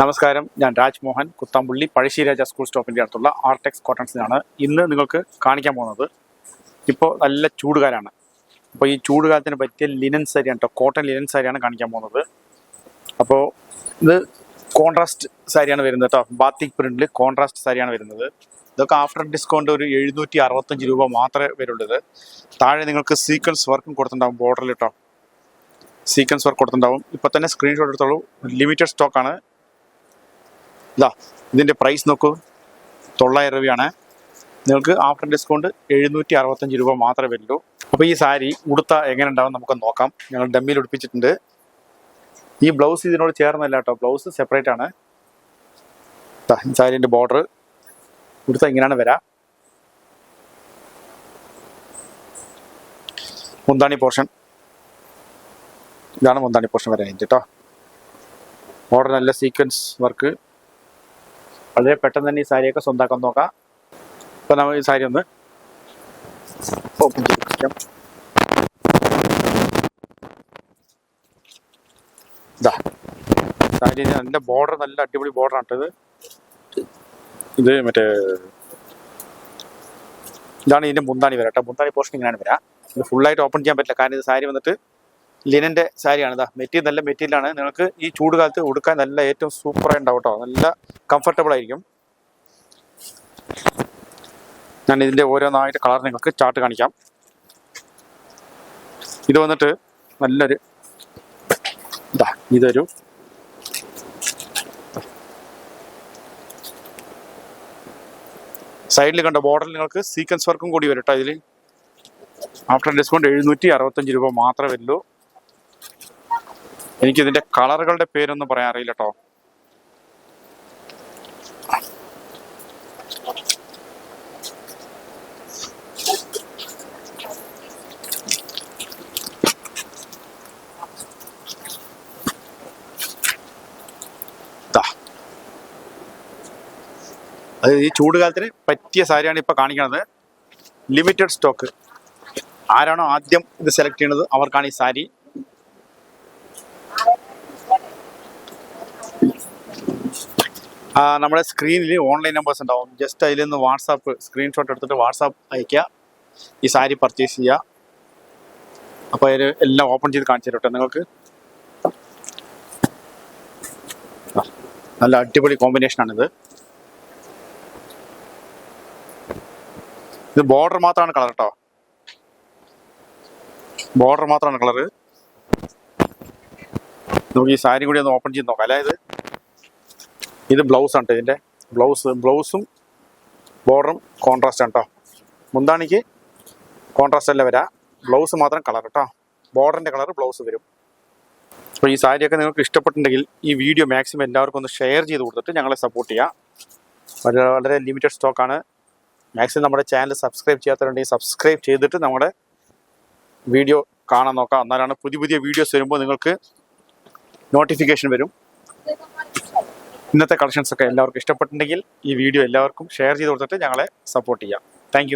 നമസ്കാരം. ഞാൻ രാജ്മോഹൻ. കുത്താമ്പുള്ളി പഴശ്ശിരാജ സ്കൂൾ സ്റ്റോപ്പിന്റെ അടുത്തുള്ള ആർടെക്സ് കോട്ടൺസിനാണ് ഇന്ന് നിങ്ങൾക്ക് കാണിക്കാൻ പോകുന്നത്. ഇപ്പോൾ നല്ല ചൂടുകാലാണ്. അപ്പോൾ ഈ ചൂടുകാലത്തിന് പറ്റിയ ലിനൻ സാരിയാണ് കേട്ടോ കോട്ടൺ ലിനൻ സാരിയാണ് കാണിക്കാൻ പോകുന്നത്. അപ്പോൾ ഇത് കോൺട്രാസ്റ്റ് സാരിയാണ് വരുന്നത് കേട്ടോ ബാത്തിക് പ്രിന്റിൽ കോൺട്രാസ്റ്റ് സാരിയാണ് വരുന്നത്. ഇതൊക്കെ ആഫ്റ്റർ ഡിസ്കൗണ്ട് ഒരു എഴുന്നൂറ്റി അറുപത്തഞ്ച് രൂപ മാത്രമേ വരുള്ളൂ. താഴെ നിങ്ങൾക്ക് സീക്വൻസ് വർക്കും കൊടുത്തിട്ടുണ്ടാകും ബോർഡറിൽ കേട്ടോ സീക്വൻസ് വർക്ക് കൊടുത്തിട്ടുണ്ടാവും. ഇപ്പോൾ തന്നെ സ്ക്രീൻഷോട്ട് എടുത്തോളൂ. ലിമിറ്റഡ് സ്റ്റോക്ക് ആണ്. ഇതാ ഇതിന്റെ പ്രൈസ് നോക്കൂ. തൊള്ളായിരം രൂപയാണ്. നിങ്ങൾക്ക് ആഫ്റ്റർ ഡിസ്കൗണ്ട് എഴുന്നൂറ്റി അറുപത്തഞ്ച് രൂപ മാത്രമേ വരുള്ളൂ. അപ്പോൾ ഈ സാരി ഉടുത്ത എങ്ങനെ ഉണ്ടാവും നമുക്ക് നോക്കാം. ഞങ്ങൾ ഡമ്മിയിൽ ഉടുപ്പിച്ചിട്ടുണ്ട്. ഈ ബ്ലൗസ് ഇതിനോട് ചേർന്നല്ല കേട്ടോ. ബ്ലൗസ് സെപ്പറേറ്റ് ആണ്. സാരിന്റെ ബോർഡർ ഉടുത്ത എങ്ങനെയാണ് വരാം. മുന്താണി പോർഷൻ ഇതാണ് മുന്താണി പോർഷൻ വരാൻ കേട്ടോ. ബോർഡർ നല്ല സീക്വൻസ് വർക്ക് വളരെ പെട്ടെന്ന് തന്നെ ഈ സാരിയൊക്കെ സ്വന്തമാക്കാൻ നോക്കാം. ഇപ്പൊ നമ്മൾ ഈ സാരി ഒന്ന് ഓപ്പൺ ചെയ്യാം ഇതാ സാരി നല്ല ബോർഡർ നല്ല അടിപൊളി ബോർഡർ ആട്ടത് ഇത് മറ്റേ ഇതാണ് ഇതിന്റെ മുന്താണി വരാം കേട്ടോ. മുന്താണി പോർഷൻ ഇങ്ങനെയാണ് വരാം. ഇത് ഫുള്ളായിട്ട് ഓപ്പൺ ചെയ്യാൻ പറ്റില്ല. കാരണം ഇത് സാരി വന്നിട്ട് ലിനന്റെ സാരിയാണ്. ഇതാ മെറ്റീരിയൽ നല്ല മെറ്റീരിയലാണ്. നിങ്ങൾക്ക് ഈ ചൂട് കാലത്ത് ഉടുക്കാൻ നല്ല ഏറ്റവും സൂപ്പറായി ഉണ്ടാവും കേട്ടോ നല്ല കംഫർട്ടബിൾ ആയിരിക്കും. ഞാൻ ഇതിന്റെ ഓരോന്നായിട്ട് കളർ നിങ്ങൾക്ക് ചാർട്ട് കാണിക്കാം. ഇത് വന്നിട്ട് നല്ലൊരു ഇതാ ഇതൊരു സൈഡിൽ കണ്ട ബോർഡറിൽ നിങ്ങൾക്ക് സീക്വൻസ് വർക്കും കൂടി വരും ഇതിൽ ആഫ്റ്റർ ഡിസ്കൗണ്ട് എഴുന്നൂറ്റി അറുപത്തഞ്ച് രൂപ മാത്രമേ വരുള്ളൂ. എനിക്ക് ഇതിന്റെ കളറുകളുടെ പേരൊന്നും പറയാൻ അറിയില്ല കേട്ടോ. അത് ഈ ചൂട് കാലത്തിന് പറ്റിയ സാരിയാണ് ഇപ്പൊ കാണിക്കുന്നത് ലിമിറ്റഡ് സ്റ്റോക്ക് ആരാണോ ആദ്യം ഇത് സെലക്ട് ചെയ്യുന്നത് അവർക്കാണ് ഈ സാരി. നമ്മുടെ സ്ക്രീനിൽ ഓൺലൈൻ നമ്പേഴ്സ് ഉണ്ടാവും. ജസ്റ്റ് അതിൽ നിന്ന് വാട്സാപ്പ് സ്ക്രീൻഷോട്ട് എടുത്തിട്ട് വാട്സാപ്പ് അയക്കുക ഈ സാരി പർച്ചേസ് ചെയ്യുക. അപ്പോൾ അതിൽ എല്ലാം ഓപ്പൺ ചെയ്ത് കാണിച്ചു തരട്ടെ നിങ്ങൾക്ക്. നല്ല അടിപൊളി കോമ്പിനേഷനാണിത് ഇത് ബോർഡർ മാത്രമാണ് കളർ കേട്ടോ ബോർഡർ മാത്രമാണ് കളറ് നമുക്ക് ഈ സാരി കൂടി ഒന്ന് ഓപ്പൺ ചെയ്ത് നോക്കാം. അല്ലേ ഇത് ബ്ലൗസ് ആണ് ഇതിന്റെ ബ്ലൗസ് ബ്ലൗസും ബോർഡറും കോൺട്രാസ്റ്റ് ആണ് കേട്ടോ മുന്താണിക്ക് കോൺട്രാസ്റ്റ് അല്ല വരാം. ബ്ലൗസ് മാത്രം കളർ കേട്ടോ ബോർഡറിന്റെ കളർ ബ്ലൗസ് വരും. അപ്പോൾ ഈ സാരിയൊക്കെ നിങ്ങൾക്ക് ഇഷ്ടപ്പെട്ടിട്ടുണ്ടെങ്കിൽ ഈ വീഡിയോ മാക്സിമം എല്ലാവർക്കും ഒന്ന് ഷെയർ ചെയ്ത് കൊടുത്തിട്ട് ഞങ്ങളെ സപ്പോർട്ട് ചെയ്യാം. വളരെ വളരെ ലിമിറ്റഡ് സ്റ്റോക്കാണ് മാക്സിമം നമ്മുടെ ചാനൽ സബ്സ്ക്രൈബ് ചെയ്യാത്തവരുണ്ടെങ്കിൽ സബ്സ്ക്രൈബ് ചെയ്തിട്ട് നമ്മുടെ വീഡിയോ കാണാൻ നോക്കാം. എന്നാലാണ് പുതിയ പുതിയ വീഡിയോസ് വരുമ്പോൾ നിങ്ങൾക്ക് നോട്ടിഫിക്കേഷൻ വരും. ഇന്നത്തെ കളക്ഷൻസ് ഒക്കെ എല്ലാവർക്കും ഇഷ്ടപ്പെട്ടിട്ടുണ്ടെങ്കിൽ ഈ വീഡിയോ എല്ലാവർക്കും ഷെയർ ചെയ്ത് കൊടുത്തിട്ട് ഞങ്ങളെ സപ്പോർട്ട് ചെയ്യാം. താങ്ക്